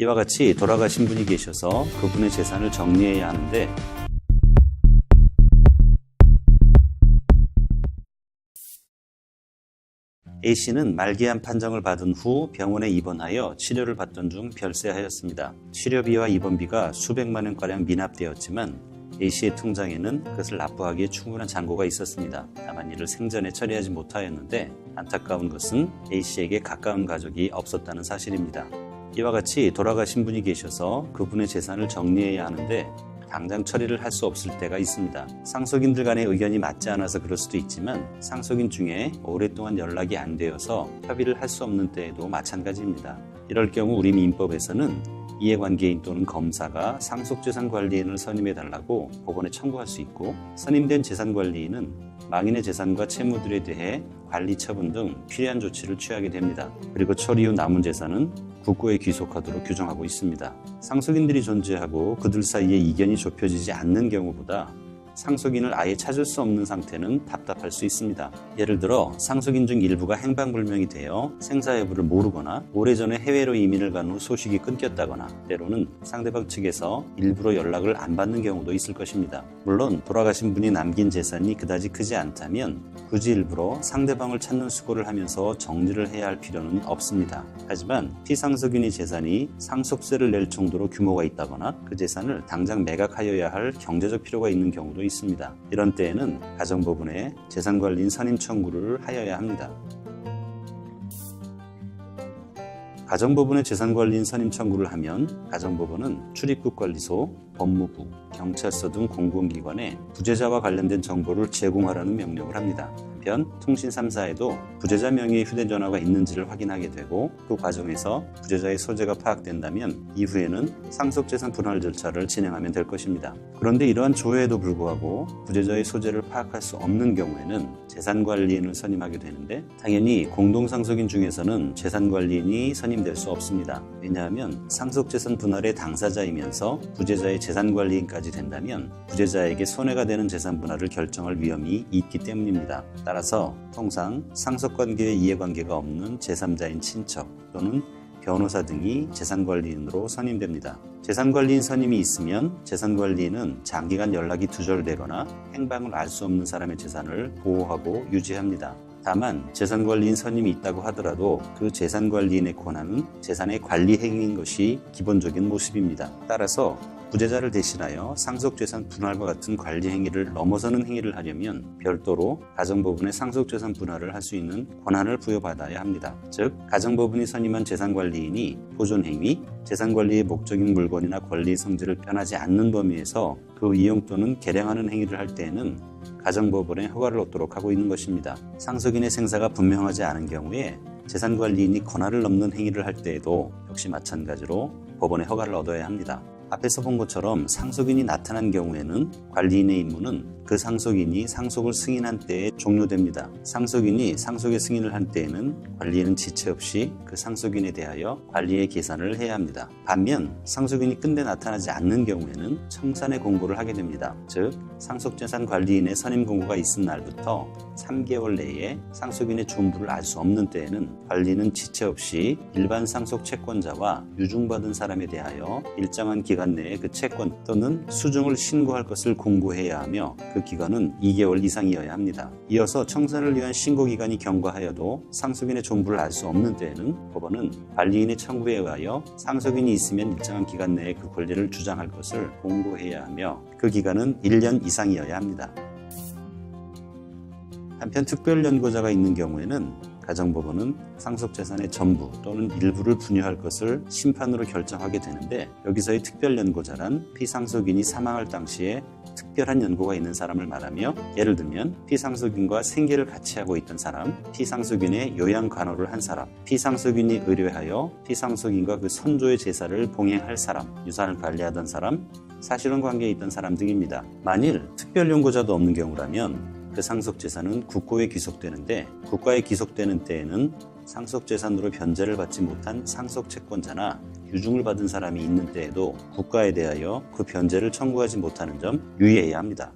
이와 같이 돌아가신 분이 계셔서 그분의 재산을 정리해야 하는데 A씨는 말기암 판정을 받은 후 병원에 입원하여 치료를 받던 중 별세하였습니다. 치료비와 입원비가 수백만 원가량 미납되었지만 A씨의 통장에는 그것을 납부하기에 충분한 잔고가 있었습니다. 다만 이를 생전에 처리하지 못하였는데 안타까운 것은 A씨에게 가까운 가족이 없었다는 사실입니다. 이와 같이 돌아가신 분이 계셔서 그분의 재산을 정리해야 하는데 당장 처리를 할 수 없을 때가 있습니다. 상속인들 간의 의견이 맞지 않아서 그럴 수도 있지만 상속인 중에 오랫동안 연락이 안 되어서 협의를 할 수 없는 때에도 마찬가지입니다. 이럴 경우 우리 민법에서는 이해관계인 또는 검사가 상속재산관리인을 선임해달라고 법원에 청구할 수 있고 선임된 재산관리인은 망인의 재산과 채무들에 대해 관리 처분 등 필요한 조치를 취하게 됩니다. 그리고 처리 후 남은 재산은 국고에 귀속하도록 규정하고 있습니다. 상속인들이 존재하고 그들 사이에 이견이 좁혀지지 않는 경우보다 상속인을 아예 찾을 수 없는 상태는 답답할 수 있습니다. 예를 들어 상속인 중 일부가 행방불명이 되어 생사 여부를 모르거나 오래전에 해외로 이민을 간 후 소식이 끊겼다거나 때로는 상대방 측에서 일부러 연락을 안 받는 경우도 있을 것입니다. 물론 돌아가신 분이 남긴 재산이 그다지 크지 않다면 굳이 일부러 상대방을 찾는 수고를 하면서 정리를 해야 할 필요는 없습니다. 하지만 피상속인의 재산이 상속세를 낼 정도로 규모가 있다거나 그 재산을 당장 매각하여야 할 경제적 필요가 있는 경우도 있습니다. 이런 때에는 가정법원에 재산관리인 선임 청구를 하여야 합니다. 가정법원에 재산관리인 선임 청구를 하면 가정법원은 출입국 관리소, 법무부, 경찰서 등 공공기관에 부재자와 관련된 정보를 제공하라는 명령을 합니다. 한편 통신 3사에도 부재자 명의의 휴대전화가 있는지를 확인하게 되고 그 과정에서 부재자의 소재가 파악된다면 이후에는 상속재산 분할 절차를 진행하면 될 것입니다. 그런데 이러한 조회에도 불구하고 부재자의 소재를 파악할 수 없는 경우에는 재산관리인을 선임하게 되는데 당연히 공동상속인 중에서는 재산관리인이 선임될 수 없습니다. 왜냐하면 상속재산 분할의 당사자이면서 부재자의 재산관리인까지 된다면 부재자에게 손해가 되는 재산 분할을 결정할 위험이 있기 때문입니다. 따라서 통상 상속관계의 이해관계가 없는 제3자인 친척 또는 변호사 등이 재산관리인으로 선임됩니다. 재산관리인 선임이 있으면 재산관리인은 장기간 연락이 두절되거나 행방을 알 수 없는 사람의 재산을 보호하고 유지합니다. 다만 재산관리인 선임이 있다고 하더라도 그 재산관리인의 권한은 재산의 관리 행위인 것이 기본적인 모습입니다. 따라서 부재자를 대신하여 상속재산 분할과 같은 관리 행위를 넘어서는 행위를 하려면 별도로 가정법원의 상속재산 분할을 할 수 있는 권한을 부여받아야 합니다. 즉, 가정법원이 선임한 재산관리인이 보존행위, 재산관리의 목적인 물건이나 권리 성질을 변하지 않는 범위에서 그 이용 또는 개량하는 행위를 할 때에는 가정법원의 허가를 얻도록 하고 있는 것입니다. 상속인의 생사가 분명하지 않은 경우에 재산관리인이 권한을 넘는 행위를 할 때에도 역시 마찬가지로 법원의 허가를 얻어야 합니다. 앞에서 본 것처럼 상속인이 나타난 경우에는 관리인의 임무는 그 상속인이 상속을 승인한 때에 종료됩니다. 상속인이 상속의 승인을 한 때에는 관리인은 지체 없이 그 상속인에 대하여 관리의 계산을 해야 합니다. 반면 상속인이 끝내 나타나지 않는 경우에는 청산의 공고를 하게 됩니다. 즉 상속재산 관리인의 선임 공고가 있은 날부터 3개월 내에 상속인의 존부를 알 수 없는 때에는 관리는 지체 없이 일반 상속 채권자와 유증받은 사람에 대하여 일정한 기간 내에 그 채권 또는 수중을 신고할 것을 공고해야 하며 그 기간은 2개월 이상이어야 합니다. 이어서 청산을 위한 신고 기간이 경과하여도 상속인의 존부를 알 수 없는 때에는 법원은 관리인의 청구에 의하여 상속인이 있으면 일정한 기간 내에 그 권리를 주장할 것을 공고해야 하며 그 기간은 1년 이상이어야 합니다. 한편 특별연고자가 있는 경우에는 가정법원은 상속재산의 전부 또는 일부를 분유할 것을 심판으로 결정하게 되는데 여기서의 특별연고자란 피상속인이 사망할 당시에 특별한 연고가 있는 사람을 말하며 예를 들면 피상속인과 생계를 같이 하고 있던 사람, 피상속인의 요양 간호를 한 사람, 피상속인이 의뢰하여 피상속인과 그 선조의 제사를 봉행할 사람, 유산을 관리하던 사람, 사실혼 관계에 있던 사람 등입니다. 만일 특별연고자도 없는 경우라면 그 상속 재산은 국고에 귀속되는데 국가에 귀속되는 때에는 상속 재산으로 변제를 받지 못한 상속 채권자나 유증을 받은 사람이 있는 때에도 국가에 대하여 그 변제를 청구하지 못하는 점 유의해야 합니다.